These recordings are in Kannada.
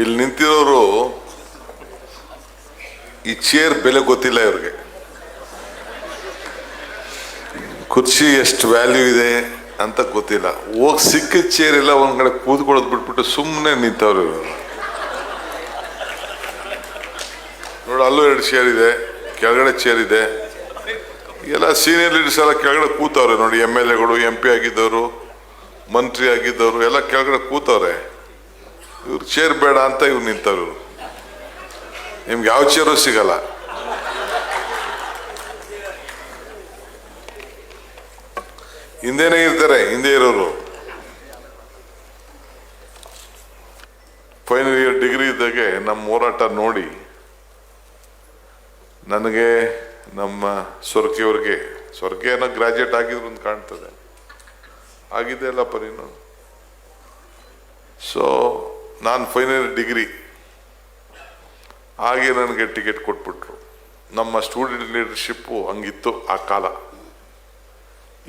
ಇಲ್ಲಿ ನಿಂತಿರೋರು ಈ ಚೇರ್ ಬೆಲೆ ಗೊತ್ತಿಲ್ಲ ಇವ್ರಿಗೆ. ಕುರ್ಚಿ ಎಷ್ಟು ವ್ಯಾಲ್ಯೂ ಇದೆ ಅಂತ ಗೊತ್ತಿಲ್ಲ. ಹೋಗಿ ಸಿಕ್ಕಿದ ಚೇರ್ ಎಲ್ಲ ಒಂದ್ ಕಡೆ ಕೂತ್ಕೊಳ್ಳೋದು ಬಿಟ್ಬಿಟ್ಟು ಸುಮ್ಮನೆ ನಿಂತವ್ರು ನೋಡಿ, ಅಲ್ಲೂ ಎರಡು ಚೇರ್ ಇದೆ, ಕೆಳಗಡೆ ಚೇರ್ ಇದೆ. ಎಲ್ಲ ಸೀನಿಯರ್ ಲೀಡರ್ಸ್ ಎಲ್ಲ ಕೆಳಗಡೆ ಕೂತವ್ರೆ ನೋಡಿ ಎಂ ಎಲ್ ಎಗಳು ಎಂ ಪಿ ಆಗಿದ್ದವರು, ಮಂತ್ರಿ ಆಗಿದ್ದವರು, ಎಲ್ಲ ಕೆಳಗಡೆ ಕೂತವ್ರೆ. ಇವ್ರು ಚೇರ್ ಬೇಡ ಅಂತ ಇವ್ರು ನಿಂತವ್ರು. ನಿಮ್ಗೆ ಯಾವ ಚೇರು ಸಿಗಲ್ಲ. ಹಿಂದೆನೇ ಇರ್ತಾರೆ, ಹಿಂದೆ ಇರೋರು. ಫೈನಲ್ ಇಯರ್ ಡಿಗ್ರಿ ಇದ್ದಾಗೆ ನಮ್ಮ ಹೋರಾಟ ನೋಡಿ, ನನಗೆ ನಮ್ಮ ಸ್ವರ್ಗಿಯವ್ರಿಗೆ ಸ್ವರ್ಗ ಏನೋ ಗ್ರಾಜುಯೇಟ್ ಆಗಿದ್ರು ಅಂತ ಕಾಣ್ತದೆ. ಆಗಿದೆ ಅಲ್ಲ ಪರಿನೋ ಸೊ ನಾನು ಫೈನಲ್ ಡಿಗ್ರಿ ಹಾಗೆ ನನಗೆ ಟಿಕೆಟ್ ಕೊಟ್ಬಿಟ್ರು. ನಮ್ಮ ಸ್ಟೂಡೆಂಟ್ ಲೀಡರ್ಶಿಪ್ಪು ಹಂಗಿತ್ತು ಆ ಕಾಲ.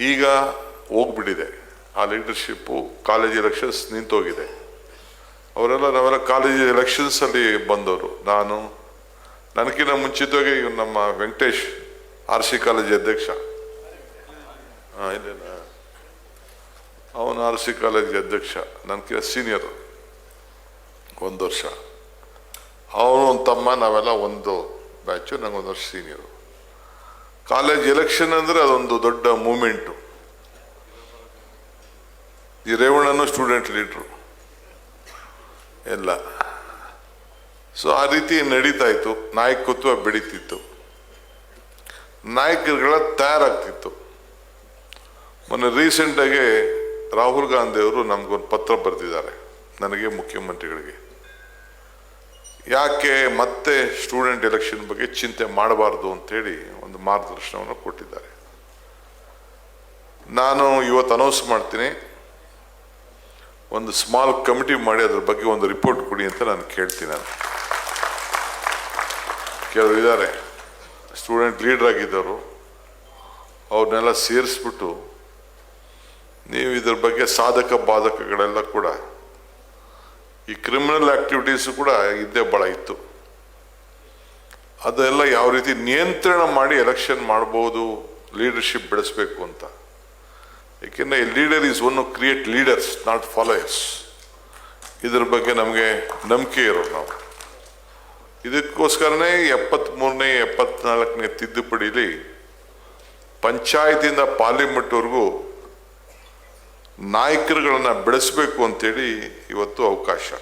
ಈಗ ಹೋಗ್ಬಿಟ್ಟಿದೆ. ಆ ಲೀಡರ್ಶಿಪ್ಪು ಕಾಲೇಜ್ ಎಲೆಕ್ಷನ್ಸ್ ನಿಂತೋಗಿದೆ. ಅವರೆಲ್ಲ ನಾವೆಲ್ಲ ಕಾಲೇಜ್ ಎಲೆಕ್ಷನ್ಸಲ್ಲಿ ಬಂದವರು. ನಾನು ನನಗಿನ್ನ ಮುಂಚಿತವಾಗಿ ನಮ್ಮ ವೆಂಕಟೇಶ್ ಆರ್ ಸಿ ಕಾಲೇಜ್ ಅಧ್ಯಕ್ಷ. ಹಾಂ, ಇಲ್ಲೇನ? ಅವನು ಆರ್ ಸಿ ಕಾಲೇಜ್ ಅಧ್ಯಕ್ಷ. ನನಗಿನ ಸೀನಿಯರ್ ಒಂದು ವರ್ಷ. ಅವನು ಒಂದು ತಮ್ಮ, ನಾವೆಲ್ಲ ಒಂದು ಬ್ಯಾಚು ನಂಗೆ ಒಂದು ವರ್ಷ ಸೀನಿಯರು ಕಾಲೇಜ್ ಎಲೆಕ್ಷನ್ ಅಂದರೆ ಅದೊಂದು ದೊಡ್ಡ ಮೂಮೆಂಟು ಈ ರೇವಣ್ಣನು ಸ್ಟೂಡೆಂಟ್ ಲೀಡ್ರು ಎಲ್ಲ. ಸೊ ಆ ರೀತಿ ನಡೀತಾ ಇತ್ತು. ನಾಯಕತ್ವ ಬೆಳೀತಿತ್ತು. ನಾಯಕರುಗಳ ತಯಾರಾಗ್ತಿತ್ತು. ಮೊನ್ನೆ ರೀಸೆಂಟಾಗಿ ರಾಹುಲ್ ಗಾಂಧಿ ಅವರು ನಮಗೊಂದು ಪತ್ರ ಬರೆದಿದ್ದಾರೆ. ನನಗೆ ಮುಖ್ಯಮಂತ್ರಿಗಳಿಗೆ. ಯಾಕೆ ಮತ್ತೆ ಸ್ಟೂಡೆಂಟ್ ಎಲೆಕ್ಷನ್ ಬಗ್ಗೆ ಚಿಂತೆ ಮಾಡಬಾರ್ದು ಅಂತೇಳಿ ಒಂದು ಮಾರ್ಗದರ್ಶನವನ್ನು ಕೊಟ್ಟಿದ್ದಾರೆ. ನಾನು ಇವತ್ತು ಅನೌನ್ಸ್ ಮಾಡ್ತೀನಿ. ಒಂದು ಸ್ಮಾಲ್ ಕಮಿಟಿ ಮಾಡಿ ಅದ್ರ ಬಗ್ಗೆ ಒಂದು ರಿಪೋರ್ಟ್ ಕೊಡಿ ಅಂತ ನಾನು ಕೇಳ್ತೀನಿ ನಾನು. ಕೆಲವರು ಇದ್ದಾರೆ. ಸ್ಟೂಡೆಂಟ್ ಲೀಡರ್ ಆಗಿದ್ದವರು. ಅವ್ರನ್ನೆಲ್ಲ ಸೇರಿಸ್ಬಿಟ್ಟು ನೀವು ಇದ್ರ ಬಗ್ಗೆ ಸಾಧಕ ಬಾಧಕಗಳೆಲ್ಲ ಕೂಡ ಈ ಕ್ರಿಮಿನಲ್ ಆಕ್ಟಿವಿಟೀಸ್ ಕೂಡ ಇದ್ದೇ ಭಾಳ ಇತ್ತು. ಅದೆಲ್ಲ ಯಾವ ರೀತಿ ನಿಯಂತ್ರಣ ಮಾಡಿ ಎಲೆಕ್ಷನ್ ಮಾಡ್ಬೋದು ಲೀಡರ್ಶಿಪ್ ಬೆಳೆಸಬೇಕು ಅಂತ. ಏಕೆಂದರೆ leader is one create leaders not followers ಇದ್ರ ಬಗ್ಗೆ ನಮಗೆ ನಂಬಿಕೆ ಇರೋದು ನಾವು. ಇದಕ್ಕೋಸ್ಕರನೇ ಎಪ್ಪತ್ತ್ಮೂರನೇ ಎಪ್ಪತ್ನಾಲ್ಕನೇ ತಿದ್ದುಪಡಿಲಿ ಪಂಚಾಯತಿಯಿಂದ ಪಾರ್ಲಿಮೆಂಟ್ವರೆಗೂ ನಾಯಕರುಗಳನ್ನ ಬೆಳೆಸಬೇಕು ಅಂತೇಳಿ ಇವತ್ತು ಅವಕಾಶ.